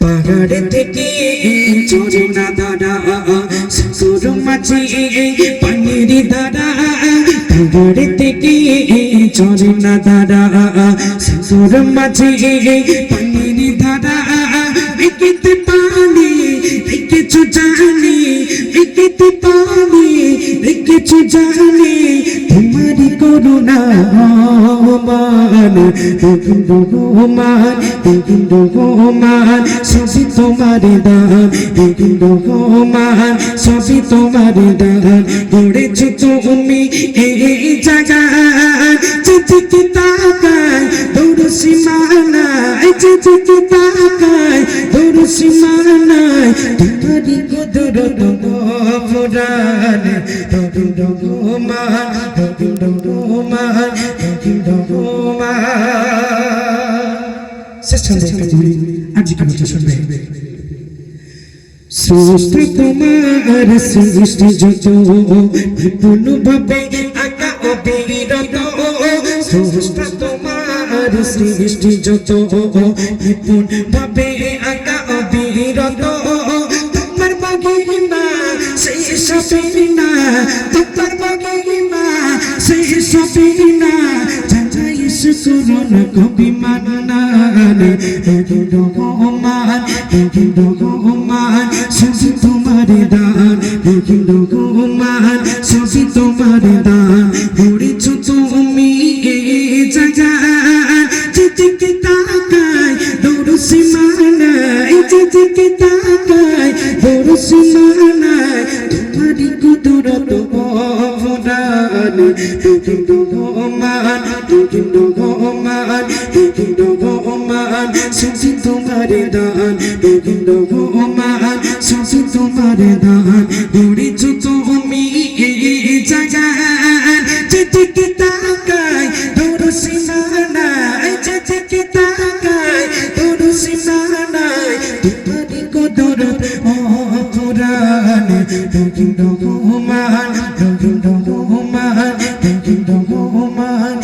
পাহাড় থেকে ঝরনা দাদা সাগর মাঝে পানির দাদা পাহাড় থেকে ঝরনা দাদা সাগর মাঝে পানির দাদা বিকিতে পানি কিছু জানি, বিকিতে পানি কিছু জানি করুণা মান গোবিন্দ গোমান গোবিন্দ গোমান সবই তোমার দান গোবিন্দ গোমান সবই তোমার দান। গড়েছ তুমি এই জায়গা চিঠি তাকায় দৌড় সীমানায় চিঠি তাকায় দৌড় সীমানায় তোমারই কুদরত ফুরান একটা কবি আজকে কথা শুনবে সৃষ্টি তোমার, সৃষ্টি যত। বিপুল ভাবে আকা অবিরত। সৃষ্টি তোমার, সৃষ্টি যত। বিপুল ভাবে আকা অবিরত। তোমার বাগিমা সেই সবিনা তোমার বাগিমা সেই সবিনা যাই শুকুরন কবি মান্নান গোবিন্দ গোমান সবই তোমার দান গোমান সবই তোমার দান গড়েছ তুমি যেদিকে তাকায় দৌড় সীমানায় যেদিকে তাকায় দৌড় সীমানায় তোমারই কুদরত অবদান। রহমান সুসি তোমার দান রহিম রহমান সুসি তোমার দান। দৌড়েছ তুমি এই জাগান যেদিকে তাকাই দৌড় সীমানায়, যেদিকে তাকাই দৌড় সীমানায় তোমারই কদর অপুরান রহিম রহমান রহিম রহমান রহিম রহমান